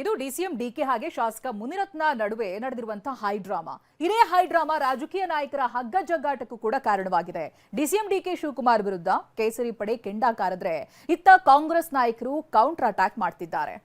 ಇದು DCM DK ಹಾಗೆ ಶಾಸಕ ಮುನಿರತ್ನ ನಡುವೆ ನಡೆದಿರುವಂತಹ ಹೈ ಡ್ರಾಮಾ. ಇದೇ ಹೈ ಡ್ರಾಮಾ ರಾಜಕೀಯ ನಾಯಕರ ಹಗ್ಗ ಜಗ್ಗಾಟಕ್ಕೂ ಕೂಡ ಕಾರಣವಾಗಿದೆ. ಡಿಸಿಎಂ ಡಿಕೆ ಶಿವಕುಮಾರ್ ವಿರುದ್ಧ ಕೇಸರಿ ಪಡೆ ಕೆಂಡ ಕಾರದ್ರೆ. ಇತ್ತ ಕಾಂಗ್ರೆಸ್ ನಾಯಕರು ಕೌಂಟರ್ ಅಟ್ಯಾಕ್ ಮಾಡ್ತಿದ್ದಾರೆ.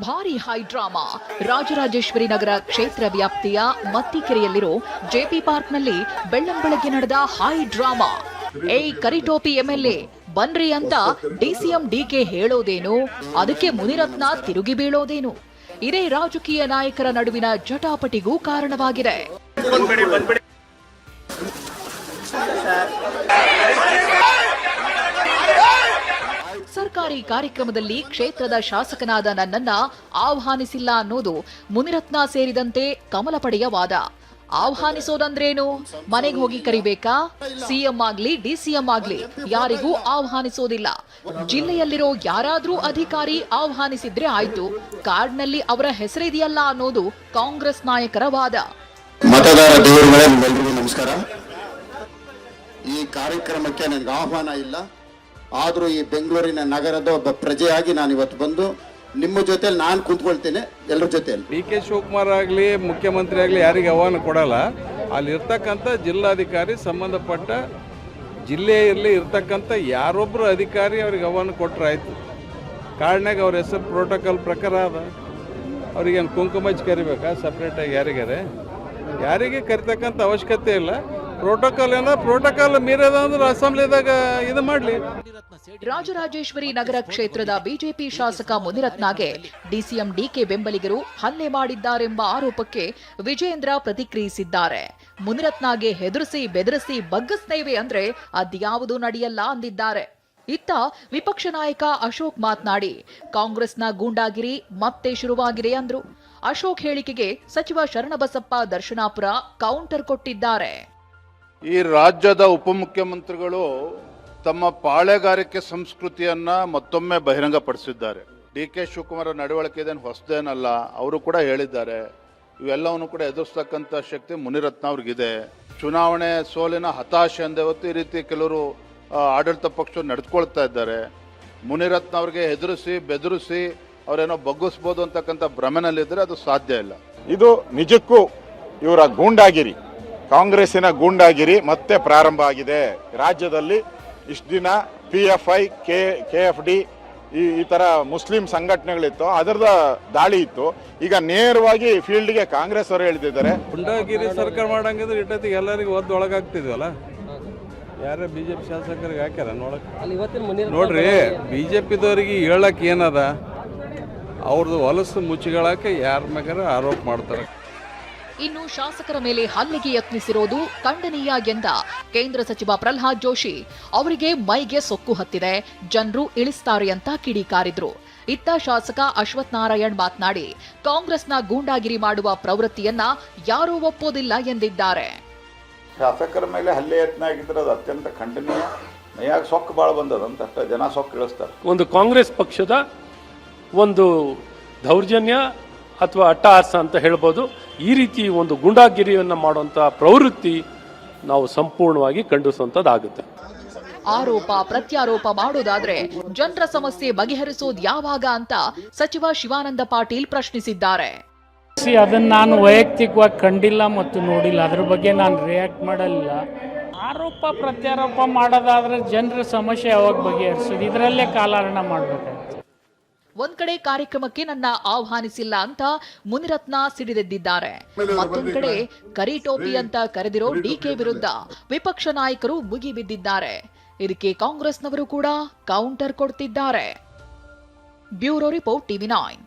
ಭಾರಿ ಹೈ ಡ್ರಾಮಾ. ರಾಜರಾಜೇಶ್ವರಿ ನಗರ ಕ್ಷೇತ್ರ ವ್ಯಾಪ್ತಿಯ ಮತ್ತಿಕೆರೆಯಲ್ಲಿರೋ ಜೆಪಿ ಪಾರ್ಕ್ನಲ್ಲಿ ಬೆಳ್ಳಂಬೆಳಗ್ಗೆ ನಡೆದ ಹೈ ಡ್ರಾಮಾ. ಏಯ್ ಕರಿಟೋಪಿ ಎಂಎಲ್ಎ, ಬನ್ರಿ ಅಂತ ಡಿಸಿಎಂ ಡಿಕೆ ಹೇಳೋದೇನು? ಅದಕ್ಕೆ ಮುನಿರತ್ನ ತಿರುಗಿ ಬೀಳೋದೇನು? ಇದೇ ರಾಜಕೀಯ ನಾಯಕರ ನಡುವಿನ ಜಟಾಪಟಿಗೂ ಕಾರಣವಾಗಿದೆ. ಸರ್ಕಾರಿ ಕಾರ್ಯಕ್ರಮದಲ್ಲಿ ಕ್ಷೇತ್ರದ ಶಾಸಕನಾದ ನನ್ನನ್ನ ಆಹ್ವಾನಿಸಿಲ್ಲ ಅನ್ನೋದು ಮುನಿರತ್ನ ಸೇರಿದಂತೆ ಕಮಲ ಪಡೆಯ ವಾದ. ಆಹ್ವಾನಿಸೋದಂದ್ರೇನು? ಮನೆಗೆ ಹೋಗಿ ಕರಿಬೇಕಾ? ಸಿಎಂ ಆಗ್ಲಿ, ಡಿಸಿಎಂ ಆಗ್ಲಿ, ಯಾರಿಗೂ ಆಹ್ವಾನಿಸೋದಿಲ್ಲ. ಜಿಲ್ಲೆಯಲ್ಲಿರೋ ಯಾರಾದ್ರೂ ಅಧಿಕಾರಿ ಆಹ್ವಾನಿಸಿದ್ರೆ ಆಯ್ತು. ಕಾರ್ಡ್ನಲ್ಲಿ ಅವರ ಹೆಸರಿದೆಯಲ್ಲ ಅನ್ನೋದು ಕಾಂಗ್ರೆಸ್ ನಾಯಕರ ವಾದ. ಮತದಾರ ನಮಸ್ಕಾರ. ಈ ಕಾರ್ಯಕ್ರಮಕ್ಕೆ ನನಗೆ ಆಹ್ವಾನ ಇಲ್ಲ. ಆದರೂ ಈ ಬೆಂಗಳೂರಿನ ನಗರದ ಒಬ್ಬ ಪ್ರಜೆಯಾಗಿ ನಾನು ಇವತ್ತು ಬಂದು ನಿಮ್ಮ ಜೊತೆಲಿ ನಾನು ಕುಂತ್ಕೊಳ್ತೇನೆ ಎಲ್ಲರ ಜೊತೆಯಲ್ಲಿ. ಡಿ ಕೆ ಶಿವಕುಮಾರ್ ಆಗಲಿ, ಮುಖ್ಯಮಂತ್ರಿ ಆಗಲಿ ಯಾರಿಗೆ ಆಹ್ವಾನ ಕೊಡಲ್ಲ. ಅಲ್ಲಿರ್ತಕ್ಕಂಥ ಜಿಲ್ಲಾಧಿಕಾರಿ ಸಂಬಂಧಪಟ್ಟ ಜಿಲ್ಲೆಯಲ್ಲಿ ಇರ್ತಕ್ಕಂಥ ಯಾರೊಬ್ಬರು ಅಧಿಕಾರಿ ಅವ್ರಿಗೆ ಆಹ್ವಾನ ಕೊಟ್ಟರೆ ಆಯಿತು. ಕಾರಣಾಗ ಅವ್ರ ಹೆಸರು ಪ್ರೋಟೋಕಾಲ್ ಪ್ರಕಾರ ಅದ. ಅವ್ರಿಗೇನು ಕುಂಕುಮಜ್ ಕರಿಬೇಕಾ? ಸಪ್ರೇಟಾಗಿ ಯಾರಿಗಾರೆ? ಯಾರಿಗೆ ಕರಿತಕ್ಕಂಥ ಅವಶ್ಯಕತೆ ಇಲ್ಲ. ಪ್ರೋಟೋಕಾಲ್ ಏನ? ಪ್ರೋಟೋಕಾಲ್ ಮೀರದ ಅಂದ್ರೆ ಅಸೆಂಬ್ಲಿದಾಗ ಇದು ಮಾಡ್ಲಿ. ರಾಜರಾಜೇಶ್ವರಿ ನಗರ ಕ್ಷೇತ್ರದ ಬಿಜೆಪಿ ಶಾಸಕ ಮುನಿರತ್ನಗೆ ಡಿಸಿಎಂ ಡಿಕೆ ಬೆಂಬಲಿಗರು ಹಲ್ಲೆ ಮಾಡಿದ್ದಾರೆಂಬ ಆರೋಪಕ್ಕೆ ವಿಜೇಂದ್ರ ಪ್ರತಿಕ್ರಿಯಿಸಿದ್ದಾರೆ. ಮುನಿರತ್ನಗೆ ಹೆದರಿಸಿ ಬೆದರಿಸಿ ಬಗ್ಗಿಸ್ತೇವೆ ಅಂದ್ರೆ ಅದ್ಯಾವುದು ನಡೆಯಲ್ಲ ಅಂದಿದ್ದಾರೆ. ಇತ್ತ ವಿಪಕ್ಷ ನಾಯಕ ಅಶೋಕ್ ಮಾತನಾಡಿ, ಕಾಂಗ್ರೆಸ್ನ ಗೂಂಡಾಗಿರಿ ಮತ್ತೆ ಶುರುವಾಗಿದೆ ಅಂದ್ರು. ಅಶೋಕ್ ಹೇಳಿಕೆಗೆ ಸಚಿವ ಶರಣಬಸಪ್ಪ ದರ್ಶನಾಪುರ ಕೌಂಟರ್ ಕೊಟ್ಟಿದ್ದಾರೆ. ಈ ರಾಜ್ಯದ ಉಪಮುಖ್ಯಮಂತ್ರಿಗಳು ತಮ್ಮ ಪಾಳೆಗಾರಿಕೆ ಸಂಸ್ಕೃತಿಯನ್ನ ಮತ್ತೊಮ್ಮೆ ಬಹಿರಂಗಪಡಿಸಿದ್ದಾರೆ. ಡಿ ಕೆ ಶಿವಕುಮಾರ್ ನಡವಳಿಕೆ ಇದೇನು ಹೊಸದೇನಲ್ಲ, ಅವರು ಕೂಡ ಹೇಳಿದ್ದಾರೆ. ಇವೆಲ್ಲವನ್ನು ಕೂಡ ಎದುರಿಸ್ತಕ್ಕಂಥ ಶಕ್ತಿ ಮುನಿರತ್ನ ಅವ್ರಿಗಿದೆ. ಚುನಾವಣೆ ಸೋಲಿನ ಹತಾಶೆ ಅಂದ ಹೊತ್ತು ಈ ರೀತಿ ಕೆಲವರು ಆಡಳಿತ ಪಕ್ಷ ನಡೆದುಕೊಳ್ತಾ ಇದ್ದಾರೆ. ಮುನಿರತ್ನ ಅವ್ರಿಗೆ ಹೆದರಿಸಿ, ಬೆದರಿಸಿ ಅವರೇನೋ ಬಗ್ಗಿಸ್ಬೋದು ಅಂತಕ್ಕಂಥ ಭ್ರಮೆನಲ್ಲಿದ್ದರೆ ಅದು ಸಾಧ್ಯ ಇಲ್ಲ. ಇದು ನಿಜಕ್ಕೂ ಇವರ ಗೂಂಡಾಗಿರಿ. ಕಾಂಗ್ರೆಸ್ಸಿನ ಗೂಂಡಾಗಿರಿ ಮತ್ತೆ ಪ್ರಾರಂಭ ಆಗಿದೆ. ರಾಜ್ಯದಲ್ಲಿ ಇಷ್ಟು ದಿನ P F I K K F D ಈ ಈ ಥರ ಮುಸ್ಲಿಂ ಸಂಘಟನೆಗಳಿತ್ತು. ಅದರದ ದಾಳಿ ಇತ್ತು. ಈಗ ನೇರವಾಗಿ ಫೀಲ್ಡ್ಗೆ ಕಾಂಗ್ರೆಸ್ ಅವರು ಹೇಳ್ತಿದ್ದಾರೆ. ಗುಂಡಾಗಿರಿ ಸರ್ಕಾರ ಮಾಡಂಗಿದ್ರೆ ಇಟ್ಟತ್ತಿಗೆ ಎಲ್ಲರಿಗೂ ಒದ್ದು ಒಳಗಾಗ್ತಿದ್ವಲ್ಲ? ಯಾರೇ ಬಿ ಜೆ ಪಿ ಶಾಸಕರಿಗೆ ಹಾಕ್ಯಾರ ನೋಡಕ್? ನೋಡ್ರಿ ಬಿ ಜೆ ಪಿದವ್ರಿಗೆ ಹೇಳಕ್ಕೆ ಏನದ? ಅವ್ರದ್ದು ಹೊಲಸು ಮುಚ್ಚಿಗಳಕ್ಕೆ ಯಾರ ಮ್ಯಾಗಾರ ಆರೋಪ ಮಾಡ್ತಾರೆ. ಇನ್ನು ಶಾಸಕರ ಮೇಲೆ ಹಲ್ಲೆಗೆ ಯತ್ನಿಸಿರೋದು ಖಂಡನೀಯ ಎಂದ ಕೇಂದ್ರ ಸಚಿವ ಪ್ರಲ್ಹಾದ್ ಜೋಶಿ. ಅವರಿಗೆ ಮೈಗೆ ಸೊಕ್ಕು ಹತ್ತಿದೆ ಜನರು ಇಳಿಸ್ತಾರೆ ಅಂತ ಕಿಡಿಕಾರಿದ್ರು. ಇತ್ತ ಶಾಸಕ ಅಶ್ವಥ್ ನಾರಾಯಣ್ ಮಾತನಾಡಿ ಕಾಂಗ್ರೆಸ್ನ ಗೂಂಡಾಗಿರಿ ಮಾಡುವ ಪ್ರವೃತ್ತಿಯನ್ನ ಯಾರೂ ಒಪ್ಪೋದಿಲ್ಲ ಎಂದಿದ್ದಾರೆ. ಶಾಸಕರ ಮೇಲೆ ಹಲ್ಲೆ ಯತ್ನ ಆಗಿದ್ರೆ ಅದು ಅತ್ಯಂತ ಖಂಡನೀಯ. ಮೈಯಾಗ ಸೊಕ್ಕು ಬಾಳ ಬಂದದಂತ ಅಷ್ಟ ಜನ ಸೊಕ್ಕು ಇಳಿಸ್ತಾರೆ. ಒಂದು ಕಾಂಗ್ರೆಸ್ ಪಕ್ಷದ ಒಂದು ದೌರ್ಜನ್ಯ ಅಥವಾ ಅಟ್ಟಹಾಸ ಅಂತ ಹೇಳ್ಬೋದು. ಈ ರೀತಿ ಒಂದು ಗುಂಡಾಗಿರಿಯನ್ನು ಮಾಡುವಂಥ ಪ್ರವೃತ್ತಿ ನಾವು ಸಂಪೂರ್ಣವಾಗಿ ಖಂಡಿಸುವಂಥದ್ದಾಗುತ್ತೆ ಆರೋಪ ಪ್ರತ್ಯಾರೋಪ ಮಾಡೋದಾದ್ರೆ ಜನರ ಸಮಸ್ಯೆ ಬಗೆಹರಿಸೋದು ಯಾವಾಗ ಅಂತ ಸಚಿವ ಶಿವಾನಂದ ಪಾಟೀಲ್ ಪ್ರಶ್ನಿಸಿದ್ದಾರೆ. ಅದನ್ನ ನಾನು ವೈಯಕ್ತಿಕವಾಗಿ ಕಂಡಿಲ್ಲ ಮತ್ತು ನೋಡಿಲ್ಲ. ಅದ್ರ ಬಗ್ಗೆ ನಾನು ರಿಯಾಕ್ಟ್ ಮಾಡಲಿಲ್ಲ ಆರೋಪ ಪ್ರತ್ಯಾರೋಪ ಮಾಡೋದಾದ್ರೆ ಜನರ ಸಮಸ್ಯೆ ಯಾವಾಗ ಬಗೆಹರಿಸೋದು? ಇದರಲ್ಲೇ ಕಾಲಹರಣ ಮಾಡಬೇಕಾಗುತ್ತೆ ಒಂದ್ ಕಡೆ ಕಾರ್ಯಕ್ರಮಕ್ಕೆ ನನ್ನ ಆಹ್ವಾನಿಸಿಲ್ಲ ಅಂತ ಮುನಿರತ್ನ ಸಿಡಿದೆದ್ದಿದ್ದಾರೆ. ಮತ್ತೊಂದ್ ಕಡೆ ಕರಿಟೋಪಿ ಅಂತ ಕರೆದಿರೋ ಡಿಕೆ ವಿರುದ್ಧ ವಿಪಕ್ಷ ನಾಯಕರು ಮುಗಿಬಿದ್ದಿದ್ದಾರೆ ಇದಕ್ಕೆ ಕಾಂಗ್ರೆಸ್ನವರು ಕೂಡ ಕೌಂಟರ್ ಕೊಡ್ತಿದ್ದಾರೆ. Bureau report TV nine.